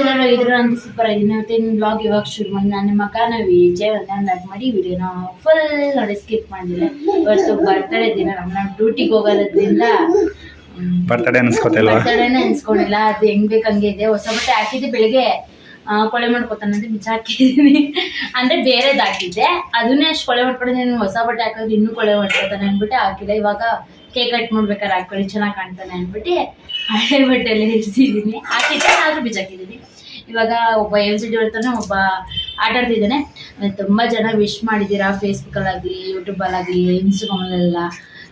ಎಲ್ಲರೂ ಇದ್ರು ಅಂತ ಸೂಪರ್ ಆಗಿದ್ದೀನಿ ಮತ್ತೆ ನಿಮ್ಮ ಬ್ಲಾಗ್ ಇವಾಗ ಶುರು ಮಾಡಿ ನಾನು ನಿಮ್ಮ ಅಕ್ಕನ ವಿಜಯ್ ಅಂತ ಲೈಕ್ ಮಾಡಿ ವಿಡಿಯೋನ ಫುಲ್ ನೋಡಿ ಸ್ಕಿಪ್ ಮಾಡಿದೆ. ಇವತ್ತು ಬರ್ತಡೇ ದಿನ ನಮ್ಮ ಡ್ಯೂಟಿಗೆ ಹೋಗೋದ್ರಿಂದ ಬರ್ತಡೇ ಅನ್ಸ್ಕೊತಿಲ್ಲ ಬರ್ತಡೇನ ಅನ್ಸ್ಕೊಂಡಿಲ್ಲ. ಅದು ಹೆಂಗ್ ಬೇಕು ಹಂಗೆ ಇದೆ. ಹೊಸ ಬಟ್ಟೆ ಹಾಕಿದ್ದೆ ಬೆಳಿಗ್ಗೆ. ಕೊಳೆ ಮಾಡ್ಕೊತಾನಂತ ಬಿಚ್ಚ ಹಾಕಿದ್ದೀನಿ. ಅಂದ್ರೆ ಬೇರೆದ್ ಹಾಕಿದ್ದೆ. ಅದನ್ನೇ ಅಷ್ಟು ಕೊಳೆ ಮಾಡ್ಕೊಂಡಿದ್ದೀನಿ ಹೊಸ ಬಟ್ಟೆ ಹಾಕೋದು ಇನ್ನೂ ಕೊಳೆ ಮಾಡ್ಕೊತಾನೆ ಅಂದ್ಬಿಟ್ಟು ಹಾಕಿಲ್ಲ. ಇವಾಗ ಕೇಕ್ ಕಟ್ ಮಾಡ್ಬೇಕಾದ್ರೆ ಹಾಕೊಳ್ಳಿ ಚೆನ್ನಾಗಿ ಕಾಣ್ತಾನೆ ಅಂದ್ಬಿಟ್ಟು ಹಳೆ ಬಟ್ಟೆಲ್ಲ ಇರಿಸಿದ್ದೀನಿ. ಹಾಕಿದ್ದೆ ಆದ್ರೂ ಬಿಚ್ಚಾಕಿದ್ದೀನಿ ಇವಾಗ ಒಬ್ಬ ಎಲ್ ಸಿ ಡಿ ಹೇಳ್ತಾನೆ ಒಬ್ಬ ಆಟ ಆಡ್ತಿದ್ದಾನೆ. ತುಂಬಾ ಜನ ವಿಶ್ ಮಾಡಿದ್ದೀರಾ ಫೇಸ್ಬುಕ್ಕಲ್ಲಾಗಲಿ ಯೂಟ್ಯೂಬಲ್ಲಾಗಲಿ ಇನ್ಸ್ಟಾಗ್ರಾಮಲ್ಲೆಲ್ಲ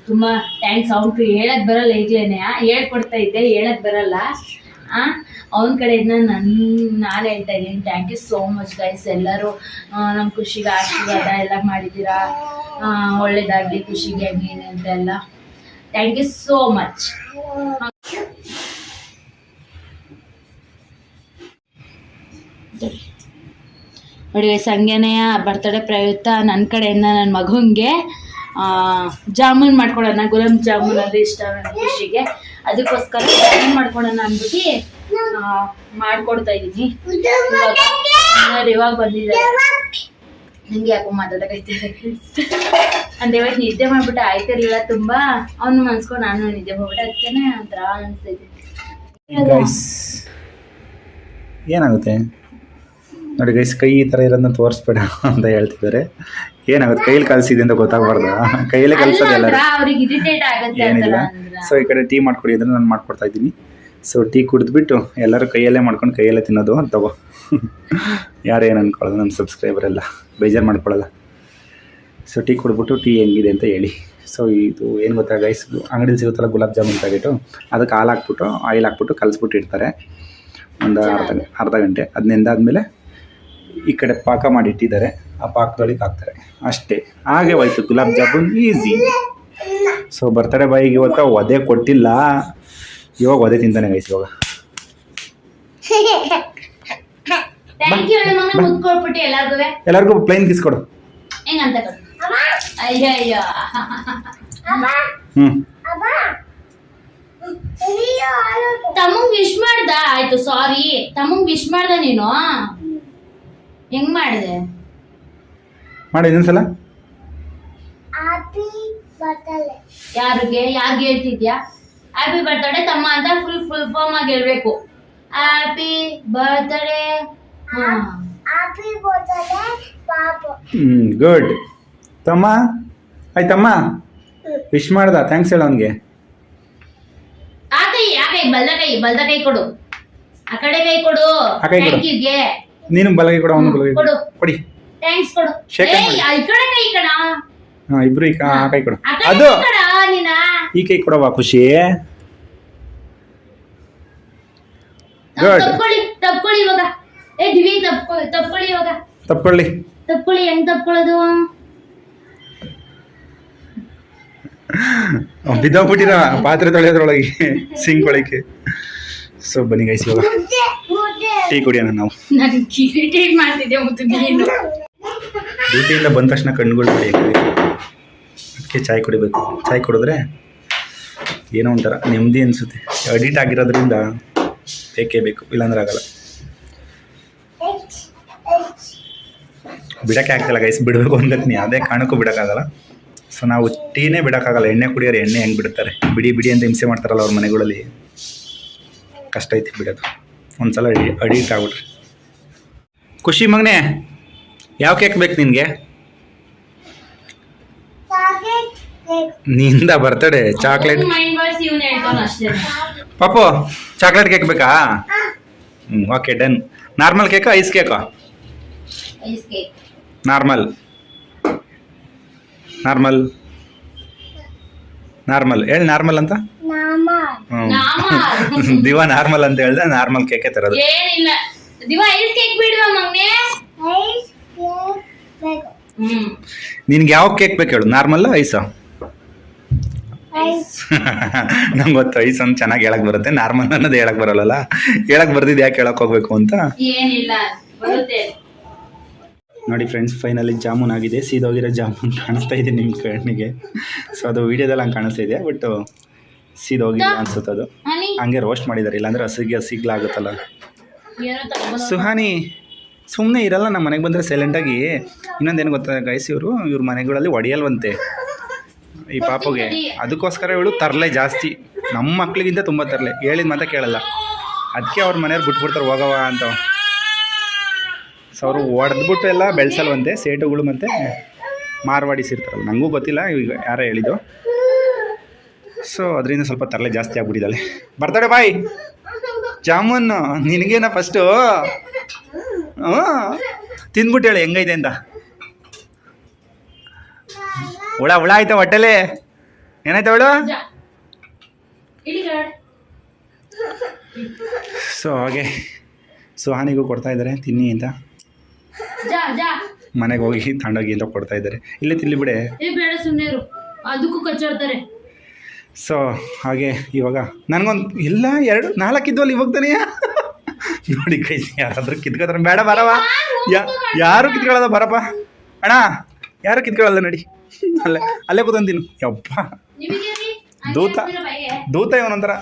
ತುಂಬ ಥ್ಯಾಂಕ್ಸ್ ಅವ್ನಿಗೆ ಹೇಳಕ್ ಬರಲ್ಲ ಈಗಲೇ ಹೇಳ್ಕೊಡ್ತಾ ಇದ್ದೆ, ಹೇಳಕ್ ಬರಲ್ಲ. ಅವನ ಕಡೆಯಿಂದ ನನ್ನ ನಾನು ಹೇಳ್ತಾ ಇದ್ದೀನಿ. Thank you so much guys ಎಲ್ಲರೂ ನಮ್ಮ ಖುಷಿಗೆ ಆಶೀರ್ವಾದ ಎಲ್ಲ ಮಾಡಿದ್ದೀರಾ. ಒಳ್ಳೇದಾಗ್ಲಿ, ಖುಷಿಗೆ ಆಗ್ಲಿ ಹೀಗೆ ಅಂತ ಎಲ್ಲ ಥ್ಯಾಂಕ್ ಯು ಸೋ ಮಚ್ ನೋಡಿ ಸಂಜೆನೆಯ ಬರ್ತಡೇ ಪ್ರಯುಕ್ತ ನನ್ನ ಕಡೆಯಿಂದ ನನ್ನ ಮಗುವಿಗೆ ಜಾಮೂನ್ ಮಾಡ್ಕೊಡೋಣ, ಗುಲಾಬ್ ಜಾಮೂನ್ ಅದು ಇಷ್ಟ ನನ್ನ ಖುಷಿಗೆ. ಅದಕ್ಕೋಸ್ಕರ ಜಾಮೂನ್ ಮಾಡ್ಕೊಡೋಣ ಅಂದ್ಬಿಟ್ಟು ಮಾಡ್ಕೊಡ್ತಾ ಇದ್ದೀನಿ. ಇವಾಗ ಇವಾಗ ಬಂದಿದ್ದಾರೆ? ನಂಗೆ ಯಾಕೋ ಮಾತಾಡಕೈತಾರೆ ಅಂದ್ರೆ ಇವತ್ತು ನಿದ್ದೆ ಮಾಡ್ಬಿಟ್ಟು ಆಯ್ತಿರ್ಲಿಲ್ಲ ತುಂಬಾ. ಅವ್ನು ಮನ್ಸ್ಕೊಂಡು ನಾನು ನಿದ್ದೆ ಮಾಡ್ಬಿಟ್ಟು ಅದಕ್ಕೆ ಒಂಥರ ಅನಿಸ್ತೈತಿ ಏನಾಗುತ್ತೆ? ನೋಡಿ ಗೈಸ್ ಕೈ ಈ ಥರ ಇರೋದನ್ನ ತೋರಿಸ್ಬೇಡ ಅಂತ ಹೇಳ್ತಿದ್ದಾರೆ. ಏನಾಗುತ್ತೆ? ಕೈಯಲ್ಲಿ ಕಲಿಸಿದೆ ಅಂತ ಗೊತ್ತಾಗಬಾರ್ದು. ಕೈಯಲ್ಲಿ ಕಲಿಸೋದೆಲ್ಲ ಎಲ್ಲರೂ ಏನಿಲ್ಲ. ಸೊ ಈ ಕಡೆ ಟೀ ಮಾಡ್ಕೊಡಿ ಅಂದ್ರೆ ನಾನು ಮಾಡ್ಕೊಡ್ತಾ ಇದ್ದೀನಿ. ಸೊ ಟೀ ಕುಡಿದ್ಬಿಟ್ಟು ಎಲ್ಲರೂ ಕೈಯಲ್ಲೇ ಮಾಡ್ಕೊಂಡು ಕೈಯಲ್ಲೇ ತಿನ್ನೋದು ಅಂತ ತಗೋ. ಯಾರೇನು ಅನ್ಕೊಳ್ಳೋದು ನಮ್ಮ ಸಬ್ಸ್ಕ್ರೈಬರ್ ಎಲ್ಲ. ಬೇಜಾರು ಮಾಡ್ಕೊಳ್ಳಲ್ಲ ಸೊ ಟೀ ಕುಡಿದ್ಬಿಟ್ಟು ಟೀ ಹೆಂಗಿದೆ ಅಂತ ಹೇಳಿ. ಸೊ ಇದು ಏನು ಗೊತ್ತಾ ಗೈಸ್ ಅಂಗಡಿಲಿ ಸಿಗುತ್ತಲ್ಲ ಗುಲಾಬ್ ಜಾಮೂನ್ ಪ್ಯಾಕೆಟು ಅದಕ್ಕೆ ಹಾಲು ಹಾಕ್ಬಿಟ್ಟು ಆಯಿಲ್ ಹಾಕ್ಬಿಟ್ಟು ಕಲಿಸ್ಬಿಟ್ಟು ಇಡ್ತಾರೆ ಒಂದು ಅರ್ಧ ಅರ್ಧ ಗಂಟೆ. ಅದು ನೆಂದಾದ್ಮೇಲೆ ಈ ಕಡೆ ಪಾಕ ಮಾಡಿ ಇಟ್ಟಿದ್ದಾರೆ ಆ ಪಾಕದೊಳಗೆ ಹಾಕ್ತಾರೆ. ಅಷ್ಟೇ. ಹಾಗೆ ಹೋಯ್ತು. ಗುಲಾಬ್ ಜಾಮೂನ್ ಈಸಿ. ಸೊ ಬರ್ತಾರೆ ಬಾಯಿಗೆ ಇವತ್ತು ಒದೆ ಕೊಟ್ಟಿಲ್ಲ. ಇವಾಗ ಒದೆ ತಿಂತಾನೆ ಗೈಸ್ ಇವಾಗ. ಎಲ್ಲಾರ್ಗು ಪ್ಲೈನ್ ಕಿಸ್ ಕೊಡು. ಹ್ಞೂ ತಮ್ಮಂಗ್ ವಿಶ್ ಮಾಡ್ದ? ಆಯ್ತು ಸಾರಿ ತಮ್ಮಂಗ್ ವಿಶ್ ಮಾಡ್ದ ನೀನು? ಹೆಂಗ್ ಮಾಡಿದೆ? ಮಾಡಿ ಇನ್ನೊಂದ್ಸಲ. ಯಾರಿಗೆ? ಯಾರಿಗೆ ಹೇಳ್ತಿದ್ಯಾ? ಹ್ಯಾಪಿ ಬರ್ತಡೇ ತಮ್ಮ ಅಂತ ಫುಲ್ ಫುಲ್ ಫಾರ್ಮ್ ಆಗಿ ಹೇಳ್ಬೇಕು. ಹ್ಯಾಪಿ ಬರ್ತ್ಡೇ ಹಾ. ಹ್ಞೂ ಗುಡ್ ತಮ್ಮ? ಆಯ್ತಮ್ಮ ವಿಶ್ ಮಾಡ್ದ ಥ್ಯಾಂಕ್ಸ್ ಹೇಳ ಅವನಿಗೆ. ಆ ಕೈ ಆ ಕೈ ಬಲ್ದ ಕೈ ಬಲ್ದ ಕೈ ಕೊಡು. ಆ ಕಡೆ ಕೈ ಕೊಡು. ಆ ಕೈ ಕೊಡು. ಥ್ಯಾಂಕ್ ನೀನು ಬಲಗೈ ಕೂಡ ಅವನು ಬಲಗೈ ಕೊಡು. ಕೊಡಿ. ಥ್ಯಾಂಕ್ಸ್ ಕೊಡು. Shake hand ಏಯ್, ಮಾಡಿ. ಈ ಕಡೆ ಕೈ ಕಣ. ಹಾಂ ಇಬ್ರು ಈ ಕಾ- ಆ ಕೈ ಕೊಡು. ಆ ಕಡೆ ಅದು. ಕೈ ಕಣ ನೀನ. ಈ ಕೈ ಕೊಡವಾ ಖುಷಿ. Good. ತಪ್ಕೊಳ್ಳಿ ತಪ್ಕೊಳ್ಳಿ ಇವಾಗ. ಏ ದಿವಿ ತಪ್ಕೊ ತಪ್ಕೊಳ್ಳಿ ಇವಾಗ. ತಪ್ಕೊಳ್ಳಿ. ತಪ್ಕೊಳ್ಳಿ ಹೆಂಗ್ ತಪ್ಕೊಳ್ಳೋದು? ಬಿದ್ದೋಗ್ಬಿಟ್ಟಿರ ಪಾತ್ರೆ ತೊಳೆಯೋದ್ರೊಳಗೆ ಸಿಂಕ್ ಒಳಗೆ. ಸೊ ಬನ್ನಿ ಗೈಸ್ ಇವಾಗ ಟೀ ಕುಡಿಯೋಣ ನಾವು. ಡ್ಯೂಟಿಯಿಂದ ಬಂದ ತಕ್ಷಣ ಕಣ್ಣುಗಳು ಹೊಡೆಯೋಕ್ಕೆ ಅದಕ್ಕೆ ಚಾಯ್ ಕುಡಿಬೇಕು. ಚಾಯ್ ಕುಡಿದ್ರೆ ಏನೋ ಒಂಥರ ನೆಮ್ಮದಿ ಅನಿಸುತ್ತೆ. ಅಡಿಟ್ ಆಗಿರೋದ್ರಿಂದ ಬೇಕೇ ಬೇಕು ಇಲ್ಲಾಂದ್ರೆ ಆಗಲ್ಲ. ಬಿಡೋಕ್ಕೆ ಆಗ್ತಿಲ್ಲ ಗೈಸ್ ಬಿಡಬೇಕು ಅಂದತ್ನಿ ಯಾವುದೇ ಕಾರಣಕ್ಕೂ ಬಿಡೋಕ್ಕಾಗಲ್ಲ. ಸೊ ನಾವು ಟೀನೇ ಬಿಡೋಕ್ಕಾಗಲ್ಲ. ಎಣ್ಣೆ ಕುಡಿಯೋರು ಎಣ್ಣೆ ಹೆಂಗೆ ಬಿಡ್ತಾರೆ? ಬಿಡಿ ಬಿಡಿ ಅಂತ ಹಿಂಸೆ ಮಾಡ್ತಾರಲ್ಲ ಅವ್ರ ಮನೆಗಳಲ್ಲಿ. ಕಷ್ಟ ಐತಿ ಬಿಡೋದು. ಒಂದ್ಸಲ ಅಡಿ ಅಡಿಟ್ ಆಗ್ಬಿಟ್ರಿ ಖುಷಿ ಮಗನೆ, ಯಾವ ಕೇಕ್ ಬೇಕು ನಿನಗೆ? ನಿಂದ ಬರ್ತಡೆ ಚಾಕ್ಲೇಟ್ ಪಾಪು ಚಾಕ್ಲೇಟ್ ಕೇಕ್ ಬೇಕಾ? ಹ್ಞೂ ಓಕೆ ಡನ್ ನಾರ್ಮಲ್ ಕೇಕಾ ಐಸ್ ಕೇಕಾ ನಾರ್ಮಲ್ ನಾರ್ಮಲ್ ನಾರ್ಮಲ್ ಹೇಳಿ ನಾರ್ಮಲ್ ಅಂತ. ದಿವಾ ನಾರ್ಮಲ್ ಅಂತ ಹೇಳ್ದೆ ನಾರ್ಮಲ್ ಕೇಕೆ ತರೋದು. ಏನಿಲ್ಲ. ದಿವ ಐಸ್ ಕೇಕ್ ಬಿಡುವ ನಿನ್ಗೆ ಯಾವ ಕೇಕ್ ಬೇಕು ಹೇಳು ನಾರ್ಮಲ್ ಐಸ? ನಂಗೆ ಗೊತ್ತು ಐಸ್ ಅಂತ ಚೆನ್ನಾಗಿ ಹೇಳಕ್ ಬರುತ್ತೆ. ನಾರ್ಮಲ್ ಅನ್ನೋದು ಹೇಳಕ್ ಬರಲ್ಲ ಹೇಳಕ್ ಬರ್ದಿದ್ದು ಯಾಕೆ ಹೇಳಕ್ ಹೋಗ್ಬೇಕು ಅಂತ? ನೋಡಿ ಫ್ರೆಂಡ್ಸ್ ಫೈನಲಿ ಜಾಮೂನ್ ಆಗಿದೆ. ಸೀದೋಗಿರೋ ಜಾಮೂನ್ ಕಾಣಿಸ್ತಾ ಇದೆ ನಿಮ್ಮ ಕಣ್ಣಿಗೆ. ಸೊ ಅದು ವೀಡಿಯೋದಲ್ಲಿ ಹಂಗೆ ಕಾಣಿಸ್ತಾ ಇದೆ ಬಟ್ ಸೀದೋಗಿಲ್ಲ ಅನ್ಸುತ್ತೆ ಅದು ಹಂಗೆ ರೋಸ್ಟ್ ಮಾಡಿದ್ದಾರೆ ಇಲ್ಲಾಂದ್ರೆ ಹಸಿಗೆ ಹಸಿಗ್ಲಾಗುತ್ತಲ್ಲ ಸುಹಾನಿ ಸುಮ್ಮನೆ ಇರಲ್ಲ ನಮ್ಮ ಮನೆಗೆ ಬಂದರೆ ಸೈಲೆಂಟಾಗಿ ಇನ್ನೊಂದೇನು ಗೊತ್ತಾ ಗೈಸ್ ಇವರು? ಇವ್ರ ಮನೆಗಳಲ್ಲಿ ಒಡೆಯಲ್ವಂತೆ. ಈ ಪಾಪುಗೆ. ಅದಕ್ಕೋಸ್ಕರ ಇವಳು ತರಲೆ ಜಾಸ್ತಿ. ನಮ್ಮ ಮಕ್ಳಿಗಿಂತ ತುಂಬ ತರಲೆ. ಹೇಳಿದ ಮಾತ್ರ ಕೇಳಲ್ಲ. ಅದಕ್ಕೆ ಅವ್ರ ಮನೆಯವ್ರು ಬಿಟ್ಬಿಡ್ತಾರೆ ಹೋಗವ ಅಂತ. ಸೊ ಅವರು ಒಡೆದ್ಬಿಟ್ಟು ಎಲ್ಲ ಬೆಳೆಸಲ್ವಂತೆ ಸೇಟುಗಳು ಮತ್ತು ಮಾರ್ವಾಡಿಸಿರ್ತಾರಲ್ಲ ನನಗೂ ಗೊತ್ತಿಲ್ಲ ಈಗ ಯಾರೋ ಹೇಳಿದ್ದು. ಸೊ ಅದರಿಂದ ಸ್ವಲ್ಪ ತರಲೆ ಜಾಸ್ತಿ ಆಗ್ಬಿಟ್ಟಿದ್ದಾಳೆ. ಬರ್ತಾಳೆ ಬಾಯ್ ಜಾಮೂನು ನಿನಗೇನ ಫಸ್ಟು ಹ್ಞೂ ತಿಂದ್ಬಿಟ್ಟು ಹೇಳಿ ಹೆಂಗೈತೆ ಅಂತ. ಹುಳ ಹುಳ ಆಯ್ತಾ ಹೊಟ್ಟೆಲೆ? ಏನಾಯ್ತಾ ಅವಳು. ಸೊ ಹಾಗೆ ಸುಹಾನಿಗೂ ಕೊಡ್ತಾ ಇದ್ದಾರೆ ತಿನ್ನಿ ಅಂತ. ಮನೆಗೆ ಹೋಗಿ ತಗೊಂಡೋಗಿ ಅಂತ ಕೊಡ್ತಾ ಇದ್ದಾರೆ. ಇಲ್ಲೇ ತಿಲ್ಲಿ ಬಿಡೆ. ಅದಕ್ಕೂ ಕಚ್ಚಾಡ್ತಾರೆ. ಸೊ ಹಾಗೆ ಇವಾಗ ನನಗೊಂದು ಇಲ್ಲ, ಎರಡು ನಾಲ್ಕು ಇದ್ವಲ್ಲ ಇವಾಗ ತಾನೇ? ನೋಡಿ ಕೈ ಯಾರಾದರೂ ಕಿತ್ಕೋತಾರೆ ಬೇಡ ಬರವ ಯಾರು ಕಿತ್ಕೊಳ್ಳೋದ ಬರಪ್ಪ. ಅಣ್ಣ, ಯಾರು ಕಿತ್ಕೊಳ್ಳಲ್ಲ ನಡಿ. ಅಲ್ಲೇ ಅಲ್ಲೇ ಕೂತಂತೀನಿ ಯಪ್ಪ? ದೂತ. ದೂತ ಇವನೊಂಥರ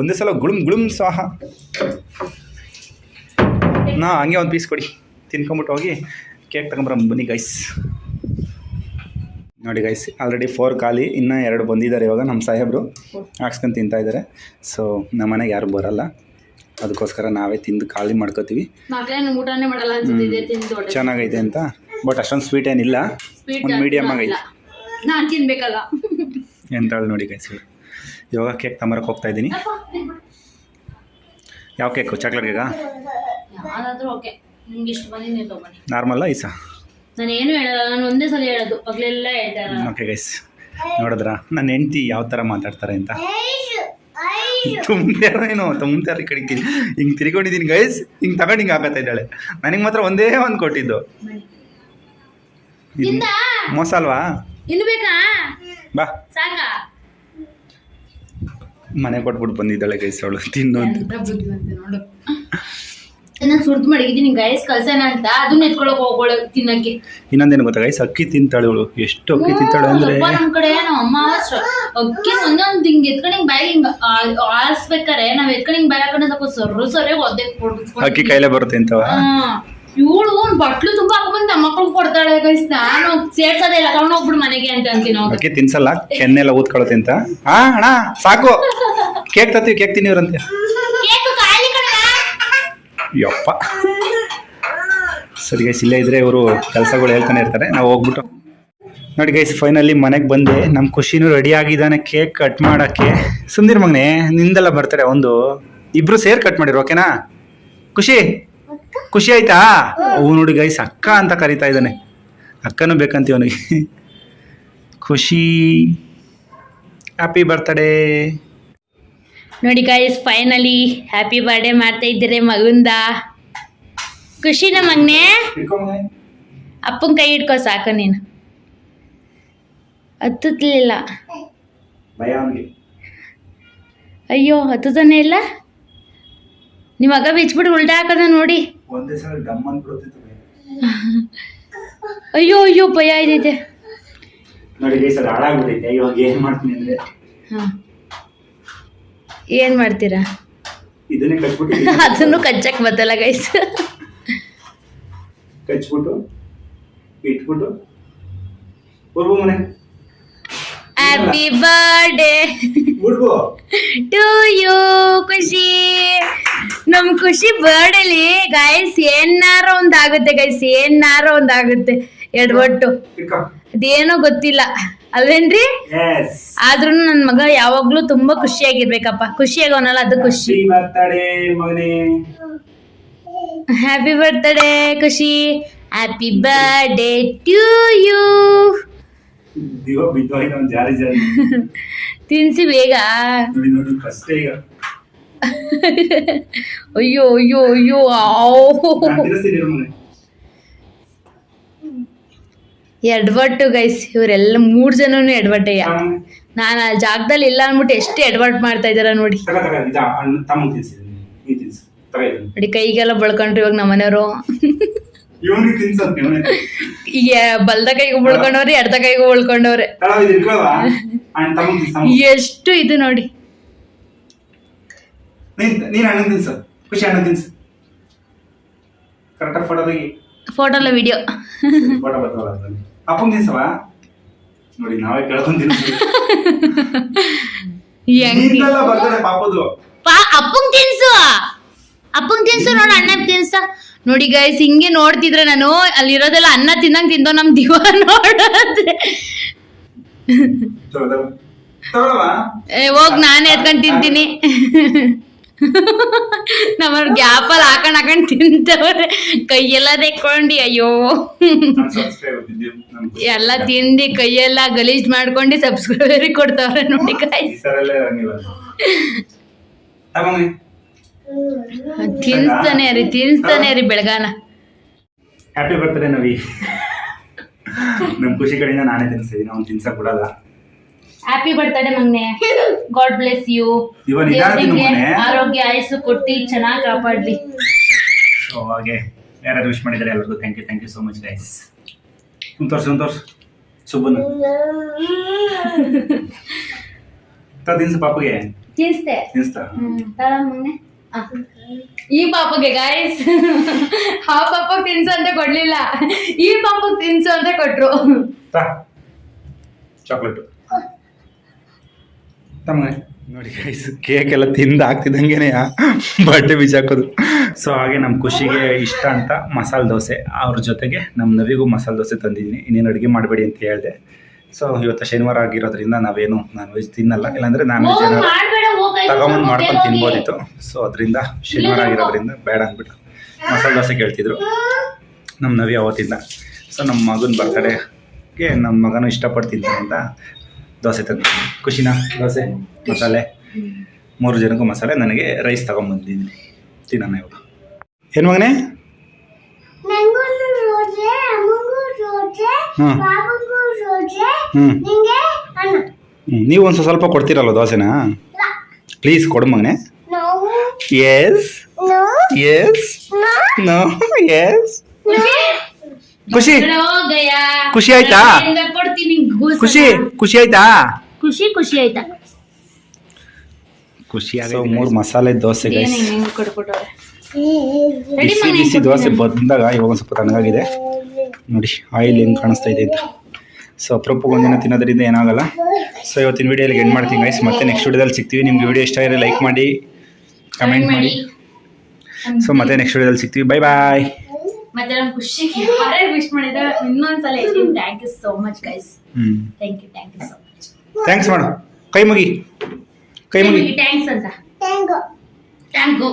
ಒಂದೇ ಸಲ ಗುಳುಮ್ ಗುಳುಮ್ ಸ್ವಾಹ. ನಾ ಹಂಗೆ ಒಂದು ಪೀಸ್ ಕೊಡಿ. ತಿನ್ಕೊಂಬಿಟ್ಟು ಹೋಗಿ ಕೇಕ್ ತಗೊಂಬರ ಬನ್ನಿ ಗೈಸ್ ನೋಡಿ ಗೈಸ್ ಆಲ್ರೆಡಿ ಫೋರ್ ಖಾಲಿ ಇನ್ನೂ ಎರಡು ಬಂದಿದ್ದಾರೆ ಇವಾಗ ನಮ್ಮ ಸಾಹೇಬರು. ಹಾಕ್ಸ್ಕೊಂಡು ತಿಂತಾ ಇದ್ದಾರೆ ಸೊ ನಮ್ಮ ಮನೆಗೆ ಯಾರು ಬರಲ್ಲ. ಅದಕ್ಕೋಸ್ಕರ ನಾವೇ ತಿಂದು ಖಾಲಿ ಮಾಡ್ಕೋತೀವಿ. ಮಕ್ಳೇನು ಊಟನೇ ಮಾಡಲ್ಲ ಅನ್ಸುತ್ತಿದೆ ತಿಂದು ಹೊಟ್ಟೆ ಚೆನ್ನಾಗೈತೆ ಅಂತ. ಬಟ್ ಅಷ್ಟೊಂದು ಸ್ವೀಟ್ ಏನಿಲ್ಲ. ಒಂದು ಮೀಡಿಯಮ್ ಆಗೈತೆ. ನಾನು ತಿನ್ಬೇಕಲ್ಲ. ಎಂತಾಳು ನೋಡಿ ಗೈಸ್ ಇವಾಗ ಕೇಕ್ ತಮರಕ್ಕೆ ಹೋಗ್ತಾ ಇದ್ದೀನಿ. ಯಾವ ಕೇಕು ಚಾಕ್ಲೇಟ್ ಕೇಕಾ ನಾರ್ಮಲ್ಲ ಐಸಾ? ನಾನು ಏನು ಹೇಳಲ್ಲ ನಾನು ಒಂದೇ ಸಲ ಹೇಳೋದು ಪಗ್ಲೆಲ್ಲ ಹೇಳ್ತಾರ ಓಕೆ ಗೈಸ್ ನೋಡಿದ್ರ? ನನ್ನ ಹೆಂಡತಿ ಯಾವ ಥರ ಮಾತಾಡ್ತಾರೆ ಅಂತ? ತುಂಬೇನೋ ತುಂಬ್ತಾರೆ ಈ ಹಿಂಗ್ ಹಿಂಗೆ ತಿರ್ಕೊಂಡಿದ್ದೀನಿ ಗೈಸ್ ಹಿಂಗೆ ತಗೊಂಡು ಹಿಂಗೆ ಹಾಕತ್ತಾ ಇದ್ದಾಳೆ. ನನಗೆ ಮಾತ್ರ ಒಂದೇ ಒಂದು ಕೊಟ್ಟಿದ್ದು. ಇದು ಮೋಸ ಅಲ್ವಾ? ಇನ್ನು ಬೇಕಾ? ಬಾ. ಸಾಕಾ? ಮನೆ ಕೊಟ್ಬಿಟ್ಟು ಬಂದಿದ್ದಾಳೆ ಗೈಸ್ ಅವಳು. ತಿನ್ನು ಅಂತ. ನೋಡು. ನಾನು ಸುರ್ದು ಮಡಗಿದ್ದೀನಿ ಗೈಸ್ ಕಳ್ಸೋಣ ಅಂತ. ಅದನ್ನ ಎತ್ಕೊಳಕ್ ಹೋಗೋಳ ತಿನ್ನಕ್ಕೆ. ಇನ್ನೊಂದೇನು ಗೊತ್ತಾ ಗೈಸ್ ಅಕ್ಕಿ ತಿಂತಾಳೆ ಅವಳು ಎಷ್ಟು ಅಕ್ಕಿ ತಿಂತಾಳೆ ಅಂದ್ರೆ? ನಮ್ ಕಡೆ ನಮ್ಮ ಅಮ್ಮ ಅಕ್ಕಿ ಒಂದೊಂದ್ ಹಿಂಗ್ ಎತ್ಕೊಂಡ್ ಹಿಂಗ್ ಬಾಯಿ ಹಿಂಗ್ ಆರಿಸ್ಬೇಕಾರೆ ನಾವ್ ಎತ್ಕೊಂಡ್ ಹಿಂಗ್ ಬಾಯಿ ಹಾಕೊಂಡ್ ಸೊರ್ರು ಸೊರೆ ಒದ್ದೆ ಅಕ್ಕಿ ಕೈಲೇ ಬರುತ್ತೆ ಅಂತವ ಇವಳು ಬಟ್ಲು ತುಂಬಾ ಹಾಕೊಂಡ್ ನಮ್ಮ ಮಕ್ಕಳು ಕೊಡ್ತಾಳೆ ಗೈಸ್ ನಾನು ಸೇರ್ಸೋದೇ ಇಲ್ಲ ತಗೊಂಡ್ ಹೋಗ್ಬಿಡು ಮನೆಗೆ ಅಂತ ಅಂತೀನಿ ಅಕ್ಕಿ ತಿನ್ಸಲ್ಲ ಕೆನ್ನೆಲ್ಲ ಊದ್ಕೊಳತ್ತೆ ಅಂತ. ಹಾ ಅಣ್ಣ ಸಾಕು. ಕೇಕ್ ತತ್ತೀವಿ ಕೇಕ್ ತಿನ್ನಿವ್ರಂತೆ. ಯಪ್ಪ. ಸರಿ ಗೈಸ್ ಇಲ್ಲೇ ಇದ್ರೆ ಇವರು ಕೆಲಸಗಳು ಹೇಳ್ತಾನೆ ಇರ್ತಾರೆ. ನಾವು ಹೋಗ್ಬಿಟ್ಟು ನೋಡಿ ಗೈಸ್ ಫೈನಲಿ ಮನೆಗೆ ಬಂದೆ. ನಮ್ಮ ಖುಷಿನೂ ರೆಡಿ ಆಗಿದ್ದಾನೆ ಕೇಕ್ ಕಟ್ ಮಾಡೋಕ್ಕೆ. ಸುಂದಿರ್ ಮಗನೆ, ನಿಂದೆಲ್ಲ ಬರ್ತಾರೆ ಒಂದು. ಇಬ್ರು ಸೇರ್ ಕಟ್ ಮಾಡಿರು ಓಕೆನಾ ಖುಷಿ? ಖುಷಿ ಆಯ್ತಾ? ಅವು ನೋಡಿ ಗೈಸ್ ಅಕ್ಕ ಅಂತ ಕರಿತಾ ಇದ್ದಾನೆ. ಅಕ್ಕನೂ ಬೇಕಂತೀವಿ ಅವನಿಗೆ. ಖುಷಿ. ಹ್ಯಾಪಿ ಬರ್ತಡೇ ನೋಡಿ ಗೈಸ್ ಫೈನಲಿ ಹ್ಯಾಪಿ ಬರ್ಡೇ ಮಾಡ್ತಾ ಇದ್ದೀರಿ ಮಗುಂದ. ಖುಷಿನ ಮಗ್ನೆ? ಅಪ್ಪನ ಕೈ ಹಿಡ್ಕೊ ಸಾಕು ನೀನು. ಹತ್ತಲಿಲ್ಲ ಭಯ ಅಯ್ಯೋ ಹತ್ತೇ ಇಲ್ಲ? ನಿಮ್ಮ ಮಗ ಬಿಚ್ಬಿಟ್ಟು ಉಲ್ಟಾ ಹಾಕದ ನೋಡಿ. ಅಯ್ಯೋ ಅಯ್ಯೋ ಭಯ ಇದೆ. ನೋಡಿ ಹಾಳಾಗ್ಬಿಟ್ಟೈತೆ ಇವಾಗ ಏನು ಮಾಡ್ತೀನಿ ಅಂದ್ರೆ ಹಾಂ. ಏನು ಮಾಡ್ತೀರಾ? ಅದನ್ನು ಕಚ್ಚಕ್ ಬತ್ತಲ್ಲ ಗೈಸ್ ಕಚ್ಬಿಟ್ಟು ಇಟ್ಬಿಟ್ಟು. ಬರ್ಬೋ ಮನೆ. ಹ್ಯಾಪಿ ಬರ್ಡೇ ಟು ಯು ಖುಷಿ. ನಮ್ ಖುಷಿ ಬರ್ಡೇಲಿ ಗೈಸ್ ಏನಾರ ಒಂದಾಗುತ್ತೆ ಗೈಸ್ ಏನಾರ ಒಂದಾಗುತ್ತೆ. ಎಡವಟ್ಟು ಒಟ್ಟು. ಅದೇನೋ ಗೊತ್ತಿಲ್ಲ. ಅಲ್ವೇನ್ರಿ? ಆದ್ರೂ ನನ್ನ ಮಗ ಯಾವಾಗ್ಲೂ ತುಂಬಾ ಖುಷಿಯಾಗಿರ್ಬೇಕಪ್ಪ. ಖುಷಿಯಾಗವನಲ್ಲ ಅದು ಖುಷಿ. ಹ್ಯಾಪಿ ಬರ್ತಡೇ ಮಗನೇ. ಹ್ಯಾಪಿ ಬರ್ತ್ಡೇ ಖುಷಿ. ಹ್ಯಾಪಿ ಬರ್ಡೇ ಟು ಯು ತಿನ್ಸಿ ಬೇಗ. ಅಯ್ಯೋ ಅಯ್ಯೋ ಅಯ್ಯೋ ಎಡ್ವಟ್ಟು ಗೈಸ್ ಇವರೆಲ್ಲ ಮೂರ್ ಜನನು ಎಡ್ವರ್ಟ್ ತಮ್ಮ ನಾನು ಆ ಜಾಗದಲ್ಲಿ ಇಲ್ಲ ಅನ್ಬಿಟ್ಟು ಎಷ್ಟು ಎಡ್ವರ್ಟ್ ಮಾಡ್ತಾ ಇದಾರ ನೋಡಿ. ತಗ ತಗ ಇದ ಅಣ್ಣ ತಮ್ಮ ತಿನ್ಸಿದ್ದೀನಿ ನೀ ತಿನ್ಸು. ತಗ ಇದನ್ನು ನೋಡಿ ಕೈಗೆಲ್ಲ ಬಳ್ಕೊಂಡ್ರು ಇವಾಗ ನಮ್ಮ ಮನೆಯವರು ಇವನೇ ಈಗ ಬಲ್ದ ಕೈಗೂ ಬಳ್ಕೊಂಡವ್ರೆ ಎಡ್ದ ಕೈಗೂ ಬಳ್ಕೊಂಡವ್ರೆ. ತಳ ಇದು ಇಟ್ಕೊಳವಾ ಅಣ್ಣ ತಮ್ಮ ತಿನ್ಸು ಎಷ್ಟು ಇದು ನೋಡಿ. ನೀನ್ ನೀನ್ ಅಣ್ಣ ತಿನ್ಸು. ಖುಷಿ ಅಣ್ಣ ತಿನ್ಸು. ಕರೆಕ್ಟಾಗಿ ಫೋಟೋ ತೆಗಿ. ಫೋಟೋಲ್ಲ ವಿಡಿಯೋ ಫೋಟೋ ಬರ್ತಾವಲ್ಲ ಅದ್ರಲ್ಲಿ ಅಪ್ಪಂಗೆ ದಿವಸವ? ನೋಡಿ ನಾವೇ ಕೇಳ್ಕೊಂತೀನಿ ಹೆಂಗೆ? ಬರ್ತದೆ ಪಾಪದು ಪಾ ಅಪ್ಪಂಗ್ ತಿನ್ಸು. ಅಪ್ಪಂಗ್ ತಿನ್ಸು ನೋಡ ಅಣ್ಣ ತಿನ್ಸ. ನೋಡಿ ಗೈಸ್ ಹಿಂಗೆ ನೋಡ್ತಿದ್ರೆ ನಾನು ಅಲ್ಲಿರೋದೆಲ್ಲ ಅನ್ನ ತಿನ್ನಂಗ್ ತಿಂದೋ ನಮ್ ದಿವ ನೋಡೋದ್ರೆ ಏ, ಹೋಗ್ ನಾನೇ ಎತ್ಕೊಂಡ್ ತಿಂತೀನಿ. ನಮ್ಮವ್ರ ಗ್ಯಾಪಲ್ಲಿ ಹಾಕೊಂಡ್ ಹಾಕೊಂಡ್ ತಿಂತವ್ರೆ. ಕೈಯೆಲ್ಲ ತೆಕ್ಕೊಂಡಿ ಅಯ್ಯೋ. ಎಲ್ಲ ತಿಂದು ಕೈಯೆಲ್ಲ ಗಲೀಜ್ ಮಾಡ್ಕೊಂಡು ಸಬ್ಸ್ಕ್ರೈಬರ್ ಕೊಡ್ತಾವ್ರೆ ನೋಡಿ ತಗೊಂಡಿ ತಿನ್ಸ್ತಾನೆ ರೀ ತಿನ್ಸ್ತಾನೆ ರೀ ಬೆಳಗಾನ. ಹ್ಯಾಪಿ ಬರ್ತ್ಡೇ ನವಿ. ನಮ್ ಖುಷಿ ಕಡೆಯಿಂದ ನಾನೇ ತಿನ್ಸಿದ್ದೀನಿ ಅವ್ನು ತಿನ್ಸಕ್ ಬಿಡಲ್ಲ. ಹ್ಯಾಪಿ ಬರ್ತಡೆ ಮಗ್ನೆ ಗಾಡ್ ಬ್ಲೆಸ್ ಯು ಇವ ನಿಧಾನ ತಿನ್ನು ಆರೋಗ್ಯ ಆಯಸ್ಸು ಕೊಟ್ಟಿ ಚೆನ್ನಾಗಿ ಕಾಪಾಡ್ಲಿ. ಸೊ ಹಾಗೆ ಯಾರಾದ್ರು ವಿಶ್ ಮಾಡಿದ್ದಾರೆ ಎಲ್ಲರಿಗೂ thank you thank you so much guys Santosh ಸಂತೋಷ್ ಶುಭನ್ ತ ತಿನ್ಸು ಪಾಪಗೆ. ತಿನ್ಸ್ತೆ. ತಿನ್ಸ್ತಾ? ಮಗ್ನೆ. ಈ ಪಾಪಗೆ ಗಾಯಸ್ ಆ ಪಾಪ ತಿನ್ಸು ಅಂತ ಕೊಡ್ಲಿಲ್ಲ. ಈ ಪಾಪಗ್ ತಿನ್ಸು ಅಂತ ಕೊಟ್ರು. ತಾ ಚಾಕ್ಲೇಟು ತಮ್ಮನೆ ನೋಡಿ ಗೈಸ್ ಕೇಕ್ ಎಲ್ಲ ತಿಂದು ಆಗ್ತಿದ್ದಂಗೆನೆ ಬರ್ಡೇ ಬೀಜ ಹಾಕೋದು. ಸೊ ಹಾಗೆ ನಮ್ಮ ಖುಷಿಗೆ ಇಷ್ಟ ಅಂತ ಮಸಾಲೆ ದೋಸೆ. ಅವ್ರ ಜೊತೆಗೆ ನಮ್ಮ ನವಿಗೂ ಮಸಾಲೆ ದೋಸೆ ತಂದಿದ್ದೀನಿ. ಇನ್ನೇನು ಅಡುಗೆ ಮಾಡಬೇಡಿ ಅಂತ ಹೇಳಿದೆ. ಸೊ ಇವತ್ತು ಶನಿವಾರ ಆಗಿರೋದ್ರಿಂದ ನಾವೇನು ನಾನ್ ವೆಜ್ ತಿನ್ನಲ್ಲ. ಇಲ್ಲಾಂದ್ರೆ ನಾನ್ ವೆಜ್ ಏನಾದ್ರು ತಗೊಂಬಂದು ಮಾಡ್ಕೊಂಡು ತಿನ್ಬೋದಿತ್ತು. ಸೊ ಅದರಿಂದ ಶನಿವಾರ ಆಗಿರೋದ್ರಿಂದ ಬೇಡ ಅಂದ್ಬಿಟ್ಟು ಮಸಾಲೆ ದೋಸೆ ಕೇಳ್ತಿದ್ರು. ನಮ್ಮ ನವಿ ಅವತ್ತಿಂದ. ಸೊ ನಮ್ಮ ಮಗನ ಬರ್ತಡೆಗೆ ನಮ್ಮ ಮಗನೂ ಇಷ್ಟಪಟ್ಟು ತಿಂತಾನೆ ಅಂತ ದೋಸೆ ತಂದು ಖುಷಿನಾ ದೋಸೆ? ಮಸಾಲೆ? ಮೂರು ಜನಕ್ಕೂ ಮಸಾಲೆ ನನಗೆ ರೈಸ್ ತಗೊಂಬಂದಿದ್ದೀನಿ ತಿನ್ನೋಣ ಇವಾಗ. ಏನು ಮಗನೇ? ಹ್ಞೂ ನೀವು ಒಂದು ಸ್ವಲ್ಪ ಕೊಡ್ತೀರಲ್ಲ ದೋಸೆನಾ? ಪ್ಲೀಸ್ ಕೊಡು ಮಗನೇ. S S no. ಎಸ್ ಖುಷಿ. ಖುಷಿ ಆಯ್ತಾ? ಕೊಡ್ತೀನಿ ಗೂಸ್ ಖುಷಿ ಖುಷಿ ಆಯ್ತಾ? ಖುಷಿ ಖುಷಿ ಆಯ್ತಾ? ಖುಷಿ ಸೊ ಮೂರು ಮಸಾಲೆ ದೋಸೆ ಗೈಸ್ ಬಿಸಿ ಬಿಸಿ ದೋಸೆ ಬಂದಾಗ ಇವಾಗ ಒಂದು ಸ್ವಲ್ಪ ತಣ್ಣಗಾಗಿದೆ. ನೋಡಿ ಆಯಿಲ್ ಹೆಂಗೆ ಕಾಣಿಸ್ತಾ ಇದೆ ಅಂತ. ಸೊ ಅಪ್ರೂಪಕ್ಕೆ ಒಂದಿನ ತಿನ್ನೋದ್ರಿಂದ ಏನಾಗಲ್ಲ. ಸೊ ಇವತ್ತಿನ ವಿಡಿಯೋಲಿ ಎಂಡ್ ಮಾಡ್ತೀನಿ ಗೈಸ್ ಮತ್ತೆ ನೆಕ್ಸ್ಟ್ ವಿಡಿಯೋದಲ್ಲಿ ಸಿಗ್ತೀವಿ. ನಿಮ್ಗೆ ವಿಡಿಯೋ ಇಷ್ಟ ಆದರೆ ಲೈಕ್ ಮಾಡಿ ಕಮೆಂಟ್ ಮಾಡಿ. ಸೊ ಮತ್ತೆ ನೆಕ್ಸ್ಟ್ ವಿಡಿಯೋದಲ್ಲಿ ಸಿಗ್ತೀವಿ. ಬೈ ಬಾಯ್ ಮತ್ತೆ ನಮ್ ಖುಷಿಗೆ ಯಾರ್ಯಾರು ವಿಶ್ ಮಾಡಿದ ಇನ್ನೊಂದ್ಸಲ thank you so much guys thank you thank you so much thanks madam ಕೈ ಮುಗಿ. ಕೈ ಮುಗಿ. ಥ್ಯಾಂಕ್ಸ್ ಅಂತ. Thank you thank you